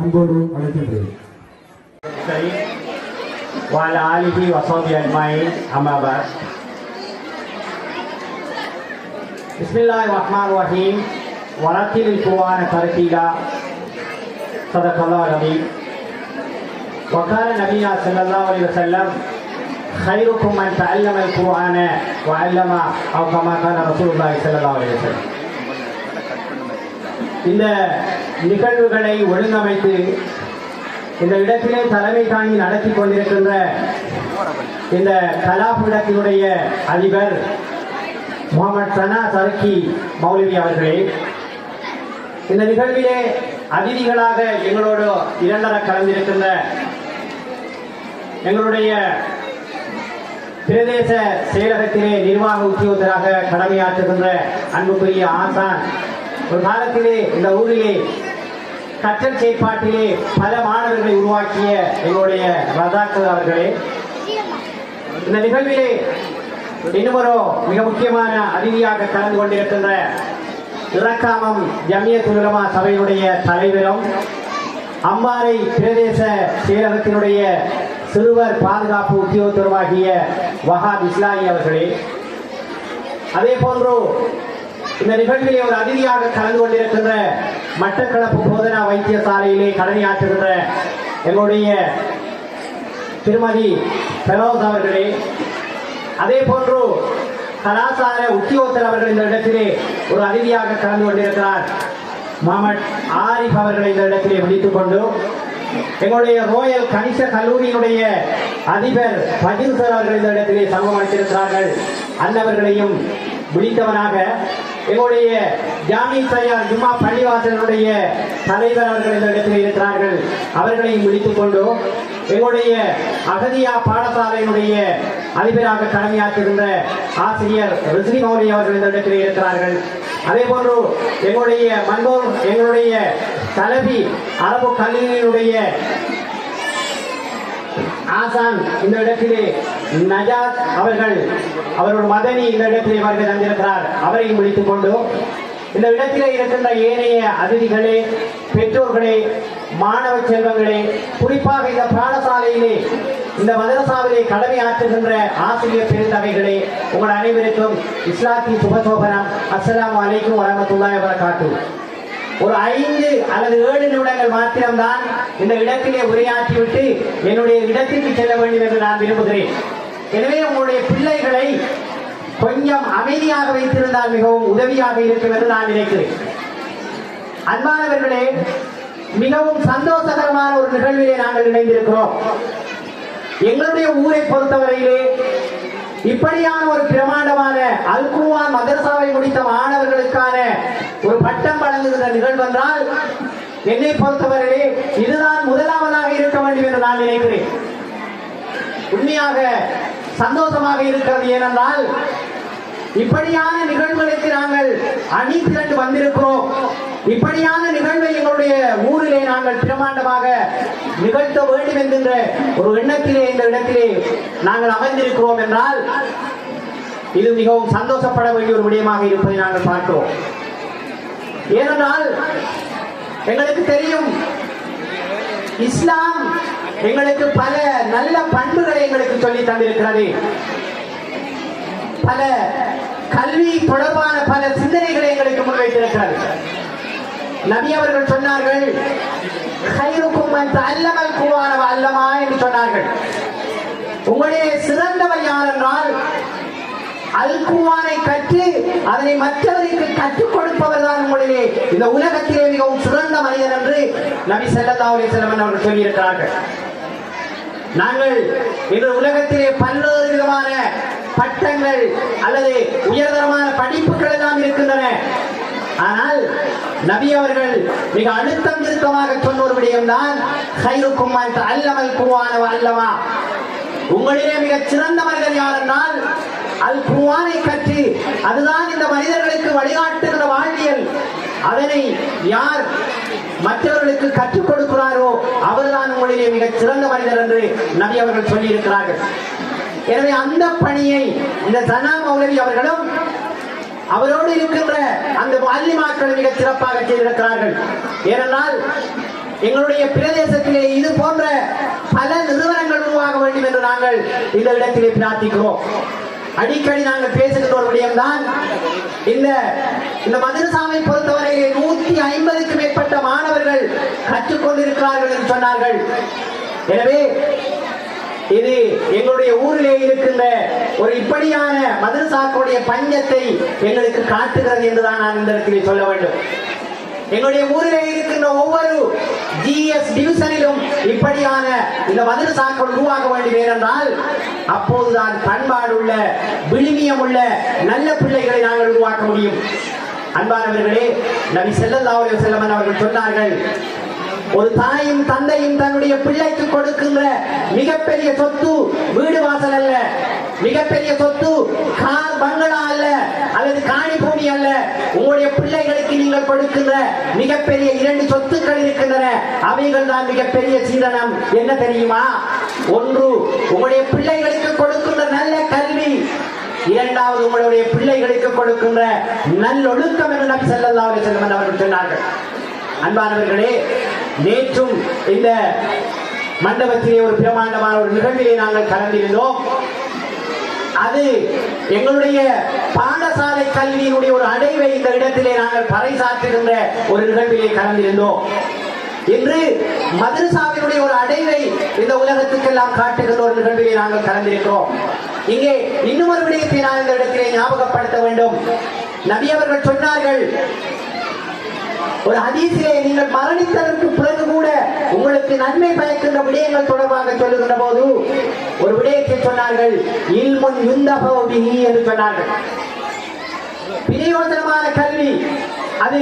அன்போடு அழைக்கின்றேன் الكريم وعلى آله وصحبه أجمعين أما بعد بسم الله الرحمن الرحيم ورتل القرآن ترتيلا صدق الله العظيم وقال نبينا صلى الله عليه وسلم خيركم من تعلم القرآن وعلم أو كما قال رسول الله صلى الله عليه وسلم இந்த நிகழ்வுகளை ஒழுங்கமைத்து இந்த இடத்திலே தலைமை தாங்கி நடத்தி கொண்டிருக்கின்ற இந்த கலாபீடத்தினுடைய அதிபர் முகமது சனா சருக்கி மௌலவி அவர்களே இந்த நிகழ்விலே அதிதிகளாக எங்களோடு இரண்டர கலந்திருக்கின்ற எங்களுடைய பிரதேச செயலகத்திலே நிர்வாக உத்தியோகத்தராக கடமையாற்றுகின்ற அன்புக்குரிய ஆசான் ஒரு காலத்திலே இந்த ஊரிலே கற்றல் செயற்பாட்டிலே பல மாணவர்களை உருவாக்கிய எங்களுடைய ரதாக்கள் அவர்களே இந்த நிகழ்விலே இன்னுமரோ மிக முக்கியமான அறிவியாக கலந்து கொண்டிருக்கின்ற இறக்காமம் ஜமிய துலமா சபையினுடைய தலைவரும் அம்பாறை பிரதேச செயலகத்தினுடைய சிறுவர் பாதுகாப்பு உத்தியோகத்தருமாகிய வஹாப் இஸ்லாமி அவர்களே. அதே போன்று இந்த நிகழ்விலே ஒரு அதிதியாக கலந்து கொண்டிருக்கின்ற மட்டக்களப்பு போதனா வைத்தியசாலையிலே கடமையாற்றுகின்ற எங்களுடைய திருமதி பெரோஸ் அவர்களே அதே போன்று கலாசார உத்தியோகத்தர் அவர்கள் இந்த இடத்திலே ஒரு அதிதியாக கலந்து கொண்டிருக்கிறார். மாமட் ஆரிஃப் அவர்களை இந்த இடத்திலே விழித்துக் கொண்டு எங்களுடைய ரோயல் கணிச கல்லூரியினுடைய அதிபர் பஜில் சார் அவர்கள் இந்த இடத்திலே சமம் அளித்திருக்கிறார்கள். அன்னவர்களையும் விழித்தவனாக எங்களுடைய ஜாமி தயார் ஜும்மா பள்ளிவாசலுடைய தலைவர் அவர்கள் இந்த இடத்தில் இருக்கிறார்கள். அவர்களையும் விழித்துக் கொண்டு எங்களுடைய அகதியா பாடசாலையினுடைய அதிபராக கடமையாற்றுகின்ற ஆசிரியர் ரிஸ்லி மௌலி அவர்கள் இந்த இடத்தில் இருக்கிறார்கள். அதே போன்று எங்களுடைய மன்னோர் எங்களுடைய தலைவி அரபு கல்லூரியினுடைய ஆசான் இந்த இடத்திலே நஜாத் அவர்கள் அவரோட மதனி இந்த இடத்திலே வருகை தந்திருக்கிறார். அவரையும் முடித்துக் கொண்டு இந்த இடத்திலே இருக்கின்ற ஏனைய அதிதிகளே பெற்றோர்களே மாணவ செல்வங்களே குறிப்பாக இந்த பாடசாலையிலே இந்த மதரசாவிலே கடமை ஆற்றுகின்ற ஆசிரியர் பெருந்தவைகளே உங்கள் அனைவருக்கும் இஸ்லாத்தி சுபசோபனம். அஸ்ஸலாமு அலைக்கும் வரமத்துல்லாஹி வரகாட்டு ஒரு ஐந்து அல்லது ஏழு நிமிடங்கள் மாத்திரம்தான் இந்த இடத்திலே உரையாற்றிவிட்டு என்னுடைய இடத்திற்கு செல்ல வேண்டும் என்று நான் விரும்புகிறேன். எனவே உங்களுடைய பிள்ளைகளை கொஞ்சம் அமைதியாக வைத்திருந்தால் மிகவும் உதவியாக இருக்கும் என்று நான் நினைக்கிறேன். அன்பானவர்களே மிகவும் சந்தோஷகரமான ஒரு நிகழ்விலே நாங்கள் இணைந்திருக்கிறோம். எங்களுடைய ஊரை பொறுத்தவரையிலே இப்படியான ஒரு பிரமாண்டமான அல் மதரசாவை முடித்த மாணவர்களுக்கான ஒரு பட்டம் வழங்குகிற நிகழ்வு என்றால் என்னை பொறுத்தவரையிலே இதுதான் முதலாவதாக இருக்க வேண்டும் என்று நான் நினைக்கிறேன். உண்மையாக சந்தோஷமாக இருக்கிறது ஏனென்றால் இப்படியான நிகழ்வுகளுக்கு நாங்கள் அணி திரண்டு வந்திருக்கிறோம். இப்படியான நிகழ்வை எங்களுடைய ஊரிலே நாங்கள் பிரமாண்டமாக நிகழ்த்த வேண்டும் என்கின்ற ஒரு எண்ணத்திலே இந்த இடத்திலே நாங்கள் அமர்ந்திருக்கிறோம் என்றால் இது மிகவும் சந்தோஷப்பட வேண்டிய ஒரு விடயமாக இருப்பதை நாங்கள் பார்க்கிறோம். ஏனென்றால் எங்களுக்கு தெரியும் இஸ்லாம் எங்களுக்கு பல நல்ல பண்புகளை எங்களுக்கு சொல்லி தந்திருக்கிறது. பல கல்வி தொடர்பான பல சிந்தனைகளை எங்களுக்கு முன்வைத்திருக்கிறது. நபி அவர்கள் சொன்னார்கள் "ஹைருக்கும் மன் அல்லமா" என்று சொன்னார்கள். உங்களுடைய சிறந்தவர் யார் என்றால் அல் கற்று அதனை மற்றவருக்கு கற்றுக் கொடுப்பவர் தான் உங்களிலே. இந்த உலகத்திலே மிகவும் சிறந்த மனிதன் என்று நபி ஸல்லல்லாஹு அலைஹி அவர்கள் சொல்லியிருக்கிறார்கள். நாங்கள் இன்று உலகத்திலே பல்வேறு விதமான பட்டங்கள் அல்லது உயர்தரமான படிப்புகள் எல்லாம் இருக்கின்றன. ஆனால் நபி அவர்கள் மிக அழுத்தம் திருத்தமாக சொன்ன ஒரு விடயம்தான் ஹைருக்கும் மன் அல்லமல் குர்ஆன அல்லமா உங்களிலே மிகச் சிறந்த மனிதன் யார் என்றால் அல் குவானை கற்று அதுதான் இந்த மனிதர்களுக்கு வழிகாட்டுகிற வாழ்வியல். அதனை யார் மற்றவர்களுக்கு கற்றுக் கொடுக்கிறாரோ அவர்தான் உங்களிலே மிகச் சிறந்த மனிதர் என்று நபி அவர்கள் சொல்லியிருக்கிறார்கள். எனவே அந்த பணியை இந்த சனா மௌலவி அவர்களும் அவரோடு இருக்கின்ற அந்த மல்லிமாக்கள் மிக சிறப்பாக செய்திருக்கிறார்கள். ஏனென்றால் எங்களுடைய பிரதேசத்திலே இது போன்ற பல நிறுவனங்கள் உருவாக வேண்டும் என்று நாங்கள் இந்த இடத்திலே பிரார்த்திக்கிறோம். அடிக்கடி நாங்கள் பேசுகிற ஒரு விடயம்தான். இந்த இந்த மதுரசாமி பொறுத்தவரையிலே நூத்தி ஐம்பதுக்கு மேற்பட்ட மாணவர்கள் கற்றுக்கொண்டிருக்கிறார்கள் என்று சொன்னார்கள். எனவே இது எங்களுடைய ஊரிலே இருக்கின்ற ஒரு இப்படியான மதுரசாக்களுடைய பஞ்சத்தை எங்களுக்கு காட்டுகிறது என்றுதான் நான் இந்த இடத்திலே சொல்ல வேண்டும். எங்களுடைய ஊரில் இருக்கின்ற ஒவ்வொரு ஜிஎஸ் டிவிஷனிலும் இப்படியான இந்த மதுரசாக்கள் உருவாக வேண்டும் ஏனென்றால் அப்போதுதான் பண்பாடுள்ள விழுமியம் உள்ள நல்ல பிள்ளைகளை நாங்கள் உருவாக்க முடியும். அன்பானவர்களே நபி ஸல்லல்லாஹு செல்லமன் அவர்கள் சொன்னார்கள் ஒரு தாயும் தந்தையும் தன்னுடைய பிள்ளைக்கு கொடுக்கின்ற மிகப்பெரிய சொத்து வீடு வாசல் அல்ல மிகப்பெரிய சொத்து கார் பங்களா அல்ல அல்லது காணி பூமி அல்ல. உங்களுடைய பிள்ளைகளுக்கு நீங்கள் கொடுக்கின்ற மிகப்பெரிய இரண்டு சொத்துக்கள் இருக்கின்றன. அவைகள் தான் மிகப்பெரிய சீதனம். என்ன தெரியுமா? ஒன்று உங்களுடைய பிள்ளைகளுக்கு கொடுக்கின்ற நல்ல கல்வி. இரண்டாவது உங்களுடைய பிள்ளைகளுக்கு கொடுக்கின்ற நல்லொழுக்கம் என்று நம் ஸல்லல்லாஹு செல்லும் வஸல்லம் அவர்கள் சொன்னார்கள். அன்பானவர்களே நேற்றும் இந்த மண்டபத்திலே ஒரு பிரமாண்டமான ஒரு நிகழ்விலே நாங்கள் கலந்திருந்தோம். அது எங்களுடைய பாடசாலை கல்வியினுடைய ஒரு அடைவை இந்த இடத்திலே நாங்கள் பறைசாற்றுகின்ற ஒரு நிகழ்விலே கலந்திருந்தோம். இன்று மதுரசாவினுடைய ஒரு அடைவை இந்த உலகத்துக்கெல்லாம் காட்டுகின்ற ஒரு நிகழ்விலே நாங்கள் கலந்திருக்கிறோம். இங்கே இன்னும் ஒரு விடயத்தை நான் இந்த இடத்திலே ஞாபகப்படுத்த வேண்டும். நபி அவர்கள் சொன்னார்கள் ஒரு ஹதீஸிலே நீங்கள் மரணித்ததற்கு பிறகு கூட உங்களுக்கு நன்மை பயக்கின்ற விடயங்கள் தொடர்பாக சொல்லுகின்ற போது ஒரு விடயத்தை சொன்னார்கள் இல்முன் யுந்தபோபிஹி என்று சொன்னார்கள். பிரயோஜனமான கல்வி அது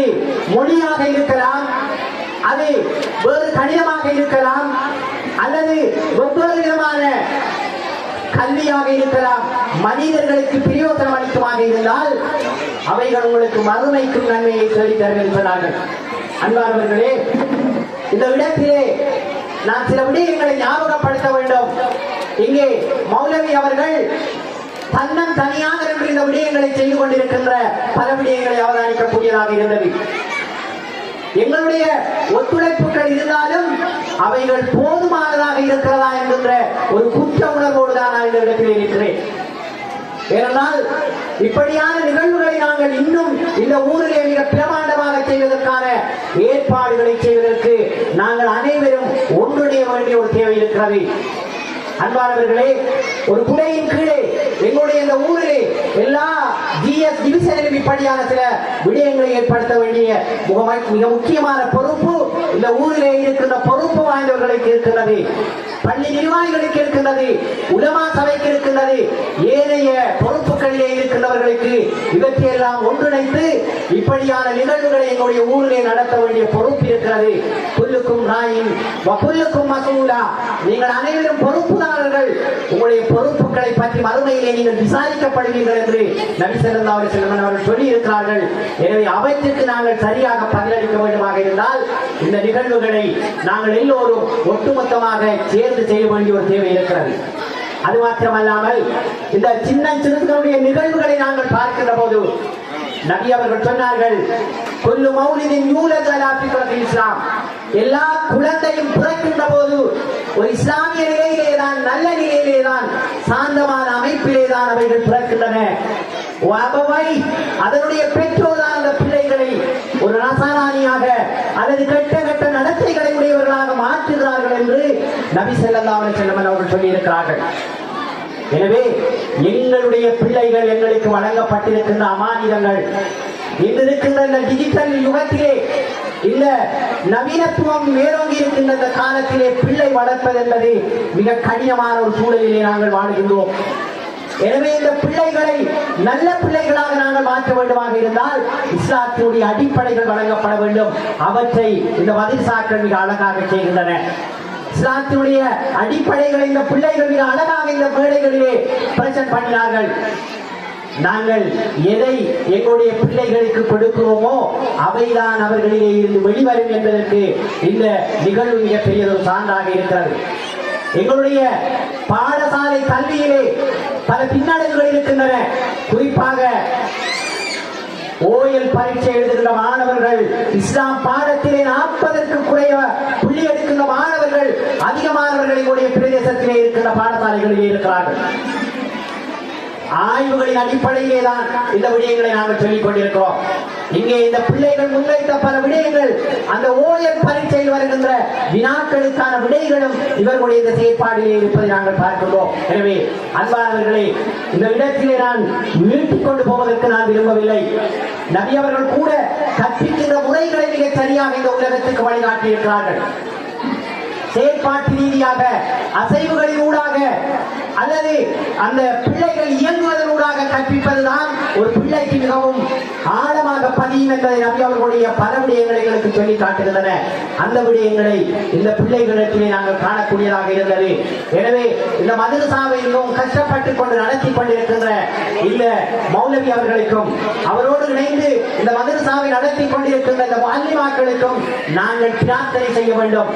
மொழியாக இருக்கலாம் அது வேறு கடினமாக இருக்கலாம் அல்லது ஒவ்வொரு விதமான கல்வியாக இருக்கலாம். மனிதர்களுக்கு பிரயோஜனம் அளிக்குமாக இருந்தால் அவைகள் உங்களுக்கு மறுமைக்கும் நன்மையை தேடித் தரும் என்று அன்பானவர்களே இந்த இடத்திலே நான் சில விடயங்களை ஞாபகப்படுத்த வேண்டும். இங்கே மௌலவி அவர்கள் தன்னம் தனியாக நின்று இந்த விடயங்களை செய்து கொண்டிருக்கின்ற பல விடயங்களை அவதானிக்கக்கூடியதாக இருந்தது. எங்களுடைய ஒத்துழைப்புகள் இருந்தாலும் அவைகள் போதுமானதாக இருக்கிறதா என்கின்ற ஒரு குற்ற உணர்வோடு தான் நான் இந்த இடத்தில் இருக்கிறேன் ஏனென்றால் இப்படியான நிகழ்வுகளை நாங்கள் இன்னும் இந்த ஊரிலே மிக பிரமாண்டமாக செய்வதற்கான ஏற்பாடுகளை செய்வதற்கு நாங்கள் அனைவரும் ஒன்றுடைய வேண்டிய ஒரு தேவை இருக்கிறது. அன்பானவர்களே ஒரு குடையின் கீழே எங்களுடைய இந்த ஊரிலே எல்லா ஜிஎஸ் டிவிஷனிலும் இப்படியான சில விடயங்களை ஏற்படுத்த வேண்டிய மிக முக்கியமான பொறுப்பு இந்த ஊரிலே இருக்கின்ற பொறுப்பு வாய்ந்தவர்களுக்கு இருக்கின்றது பள்ளி நிர்வாகிகளுக்கு இருக்கின்றது உலமா சபைக்கு இருக்கின்றது. ஏனைய பொறுப்புகளிலே இருக்கின்றவர்களுக்கு இவற்றையெல்லாம் ஒன்றிணைத்து இப்படியான நிகழ்வுகளை எங்களுடைய ஊரிலே நடத்த வேண்டிய பொறுப்பு இருக்கிறது. புல்லுக்கும் நாயின் புல்லுக்கும் மசூலா. நீங்கள் அனைவரும் பொறுப்புதாரர்கள். உங்களுடைய பொறுப்புகளை பற்றி மறுமையிலே நீங்கள் விசாரிக்கப்படுவீர்கள் என்று நபி ஸல்லல்லாஹு அலைஹி வஸல்லம் அவர்கள் சொல்லி இருக்கிறார்கள் எனவே அவற்றுக்கு நாங்கள் சரியாக பதிலளிக்க வேண்டுமாக இருந்தால் இந்த நிகழ்வுகளை நாங்கள் எல்லோரும் எல்லோரும் ஒட்டுமொத்தமாக சேர்ந்து செய்ய வேண்டிய ஒரு தேவை இருக்கிறது. அது மாத்திரமல்லாமல் இந்த சின்ன சிறுகளுடைய நிகழ்வுகளை நாங்கள் பார்க்கின்ற போது நபி அவர்கள் சொன்னார்கள் கொல்லு மௌலிதின் யூலத் இஸ்லாம். எல்லா குழந்தையும் பிறக்கின்ற போது ஒரு இஸ்லாமிய நிலையிலே தான் நல்ல நிலையிலே தான் சாந்தமான அமைப்பிலே தான் அவைகள் பிறக்கின்றன அதனுடைய பெற்றோர் ஒரு ரசாராணியாக அல்லது கெட்ட கெட்ட நடத்தைகளை உடையவர்களாக மாற்றுகிறார்கள் என்று நபி ஸல்லல்லாஹு செல்லமன் அவர்கள் சொல்லி இருக்கிறார்கள் எனவே எங்களுடைய பிள்ளைகள் எங்களுக்கு வழங்கப்பட்டிருக்கின்ற அமானிதங்கள் இன்று இருக்கின்ற இந்த டிஜிட்டல் யுகத்திலே இந்த நவீனத்துவம் மேலோங்கி இருக்கின்ற இந்த காலத்திலே பிள்ளை வளர்ப்பது என்பது மிக கடினமான ஒரு சூழலிலே நாங்கள் வாழ்கின்றோம். எனவே இந்த பிள்ளைகளை நல்ல பிள்ளைகளாக நாங்கள் மாற்ற வேண்டுமாக இருந்தால் இஸ்லாத்தினுடைய அடிப்படைகள் வழங்கப்பட வேண்டும். அவற்றை இந்த மதிசாக்கள் மிக அழகாக செய்கின்றன. இஸ்லாத்தினுடைய அடிப்படைகளை இந்த பிள்ளைகள் மிக அழகாக இந்த மேடைகளிலே பிரச்சனை பண்ணினார்கள். நாங்கள் எதை எங்களுடைய பிள்ளைகளுக்கு கொடுக்கிறோமோ அவைதான் அவர்களிலே இருந்து வெளிவரும் என்பதற்கு இந்த நிகழ்வு மிகப்பெரிய ஒரு சான்றாக இருக்கிறது. எங்களுடைய பாடசாலை கல்வியிலே பல பின்னடைவுகள் இருக்கின்றன. குறிப்பாக ஓயல் பரீட்சை எழுதுகின்ற மாணவர்கள் இஸ்லாம் பாடத்திலே நாற்பதற்கு குறைய புள்ளி எடுக்கின்ற மாணவர்கள் அதிகமானவர்கள் எங்களுடைய பிரதேசத்திலே இருக்கின்ற பாடசாலைகளிலே இருக்கிறார்கள். ஆய்வுகளின் அடிப்படையிலே தான் இந்த விடயங்களை நாங்கள் சொல்லிக் கொண்டிருக்கிறோம். இங்கே இந்த பிள்ளைகள் முன்வைத்த பல விடயங்கள் அந்த ஓயல் பரீட்சையில் வருகின்ற வினாக்களுக்கான விடைகளும் இவர்களுடைய இந்த செயற்பாடிலே இருப்பதை நாங்கள் பார்க்கின்றோம். எனவே அன்பானவர்களே இந்த இடத்திலே நான் மீட்டிக் கொண்டு போவதற்கு நான் விரும்பவில்லை. நபி அவர்கள் கூட கற்பிக்கின்ற முறைகளை மிக சரியாக இந்த உலகத்துக்கு வழிகாட்டியிருக்கிறார்கள். செயற்பாட்டு ரீதியாக அசைவுகளின் ஊடாக அல்லது அந்த பிள்ளைகள் இயங்குவதன் ஊடாக கற்பிப்பதுதான் ஒரு பிள்ளைக்கு மிகவும் ஆழமாக பதியும் என்பதை நபி அவர்களுடைய பல விடயங்களை எங்களுக்கு சொல்லி காட்டுகின்றன. அந்த விடயங்களை இந்த பிள்ளைகளிடத்திலே நாங்கள் காணக்கூடியதாக இருந்தது. எனவே இந்த மதுரசாவை மிகவும் கஷ்டப்பட்டு கொண்டு நடத்தி கொண்டிருக்கின்ற இந்த மௌலவி அவர்களுக்கும் அவரோடு இணைந்து இந்த மதுரசாவை நடத்தி கொண்டிருக்கின்ற இந்த வாலிமாக்களுக்கும் நாங்கள் பிரார்த்தனை செய்ய வேண்டும்.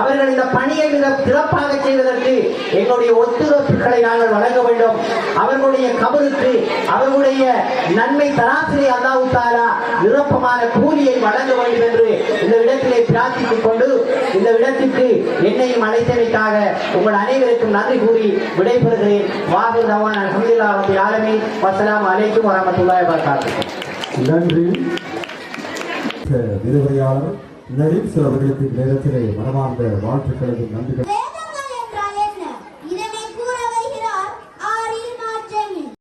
அவர்கள் இந்த பணியை மிக சிறப்பாக செய்வதற்கு எங்களுடைய ஒத்துழைப்புகளை நாங்கள் வழங்க வேண்டும். அவர்களுடைய கபருக்கு அவர்களுடைய நன்மை சராசரி அல்லாஹ் தாலா நிரப்பமான கூலியை வழங்க வேண்டும் என்று இந்த இடத்திலே பிரார்த்தித்துக் கொண்டு இந்த இடத்திற்கு என்னையும் அழைத்தமைக்காக உங்கள் அனைவருக்கும் நன்றி கூறி விடைபெறுகிறேன். வாகு ரவான் அஹமதுல்லா ரபி ஆலமி வசலாம் அலைக்கும் வரமத்துல்லாஹி வபரகாத்துஹு. நன்றி. விரிவுரையாளர் நரீப் அவர்களுக்கு நேரத்திலே மனமார்ந்த வாழ்த்துக்களையும் நன்றிகள்.